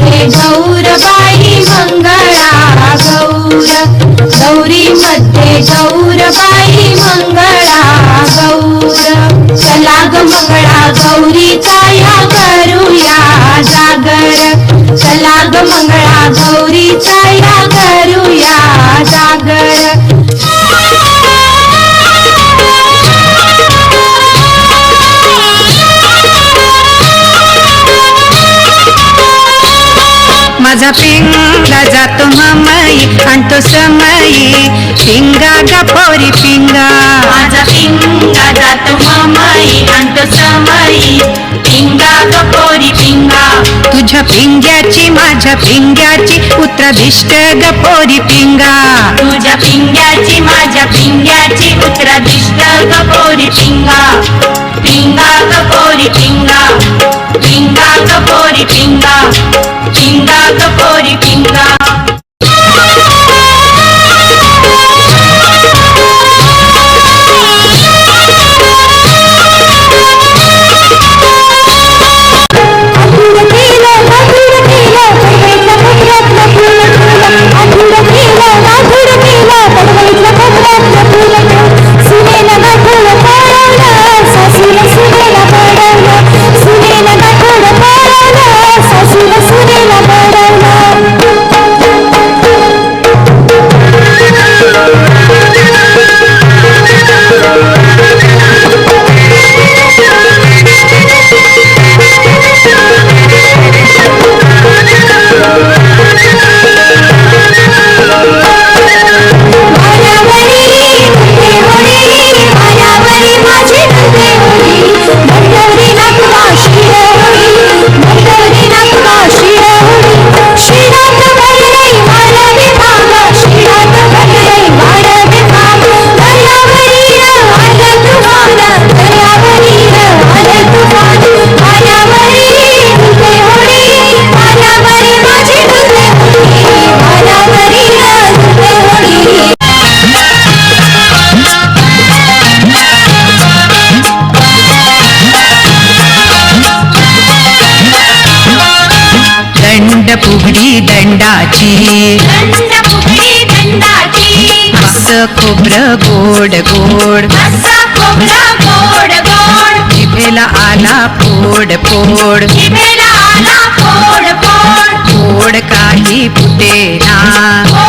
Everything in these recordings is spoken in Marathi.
हे गौरबाई मंगळा गौर. गौरी मध्ये गौरबाई मंगळा गौर. चला ग मंगळा गौरीचा या करूया जागर. चला ग मंगळा गौरीचा माझा पिंगा जातो मामाई आणतो समयी पिंगा गा पोरी पिंगा? माझा पिंगा जातो मामाई आणतो समयी पिंगा गपोरी पिंगा? तुझ्या पिंग्याची माझ्या पिंग्याची उत्रादिष्ट ग पोरी पिंगा. तुझ्या पिंग्याची माझ्या पिंग्याची उत्तरादिष्ट गपोरी पिंगा. पिंगा दंड फुगडी दंडाची. खोबरं गोड गोड. जिभेला आला फोड फोड फोड फोड फोड काही फोड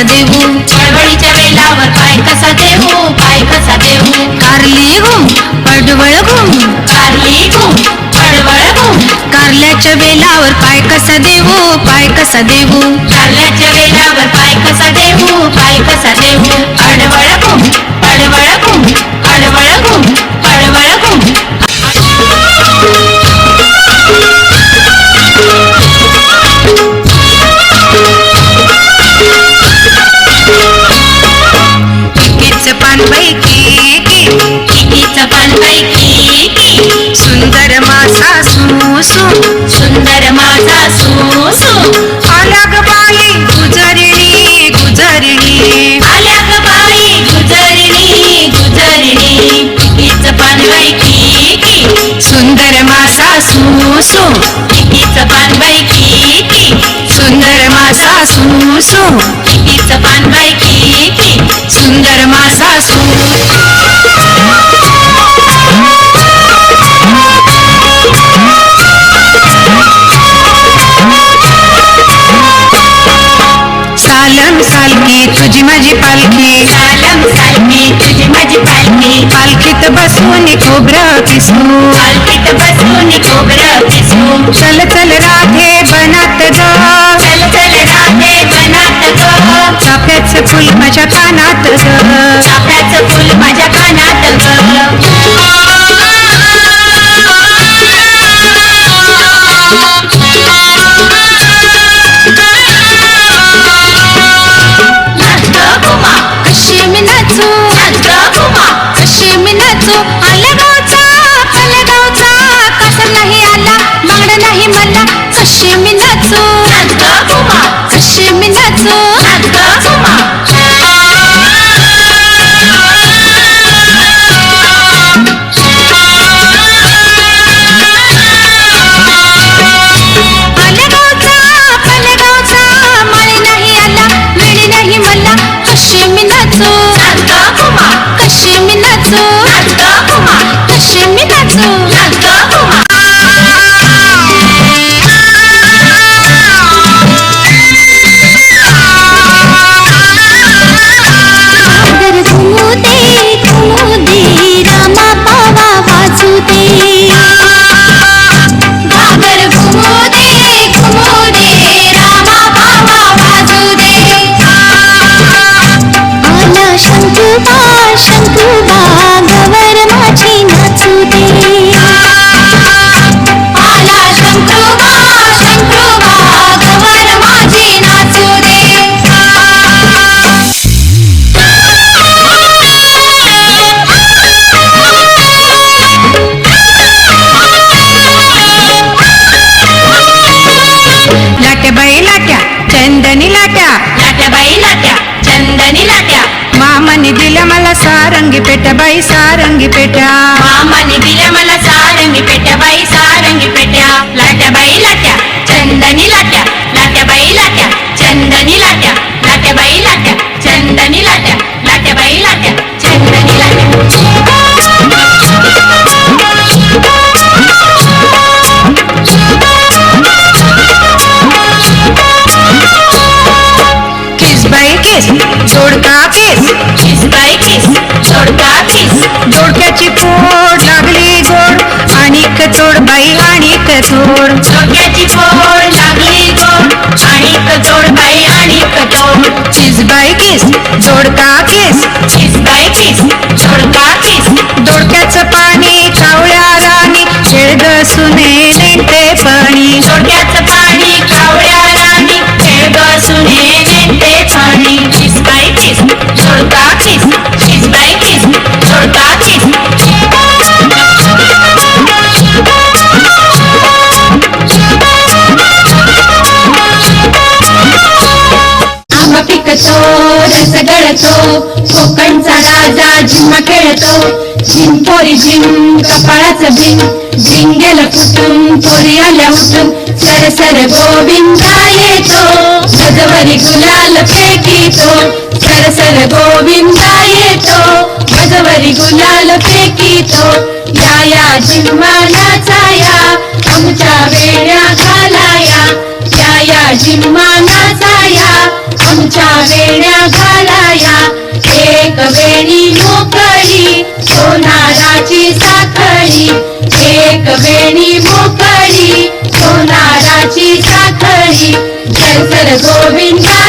कसा देऊ? चळवळीच्या वेलावर पाय कसा देऊ? पाय कसा देऊ? कारली घुम पडवळ घुम कारली घुम पडवळ घुम कारल्याच्या वेलावर पाय कसा देऊ? पाय कसा देऊ? कारल्याच्या वेलावर पाय कसा देऊ? पाय कसा देऊ? एकीच कितीचं पान सुंदर मासा सुसू सुंदर माझा सुसू. आल्या बाई गुजरणी गुजरणी आल्या बाई गुजरणी गुजरणी कितीचं पान सुंदर मासा सुसू. कितीचं पान सुंदर मासा सुसू. कितीचं सुंदर पालखी तुझी माझी पालखी सालम सालमी तुझी माझी पालखी पालखीत बसून खोबरं किसू पालखीत बसून खोबरं पिसू चल चल राधे बनात ग चल चल राधे बनात ग चाफ्याचं फुल माझ्या कानात ग चाफ्याचं फुल माझ्या कानात कशी मी सारंगी पेट्या बाई सारंगी पेट्या मामाने दिल्या मला सारंगी पेट्या बाई सारंगी पेट्या लाट्या बाई लाट्या चंदनी लाट्या लाट्या बाई लाट्या चंदनी लाट्या लाट्या बाई लाट्या चंदनी लाट्या लाट्या बाई लाट्या चंदनी लाट्या किस जोडका पोड लागली गोड. आणि तोड बाई आणि तोड डोक्याची पोड लागली गोड. आणि जोड बाई आणि कटोड चीज बाई किस जोडका किस. चीज बाई किस जोडका किस. दोडक्याचं पाणी कावळ्या पिकतो रस गळतो कोकणचा राजा झिम्मा खेळतो. झिम पोरी झिम कपाळाचं भिम झिम गेलं फुटून पोरी आल्या उठून. सर सर गोविंदा येतो गजवरी गुलाल फेकितो. सर सर गोविंदा येतो गजवरी गुलाल फेकितो. या या जिम्मानाचा या आमच्या वेण्या घालाया. या या जिम्मानाचा तुमच्या वेण्या घालाया. एक वेणी मोकळी सोनाराची साखळी. एक वेणी मोकळी सोनाराची साखळी. सरसर गोविंदा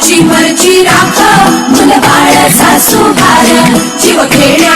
काट्यावर मर्जी राख. मुलं बाळ सासू भार जीव खेळण्या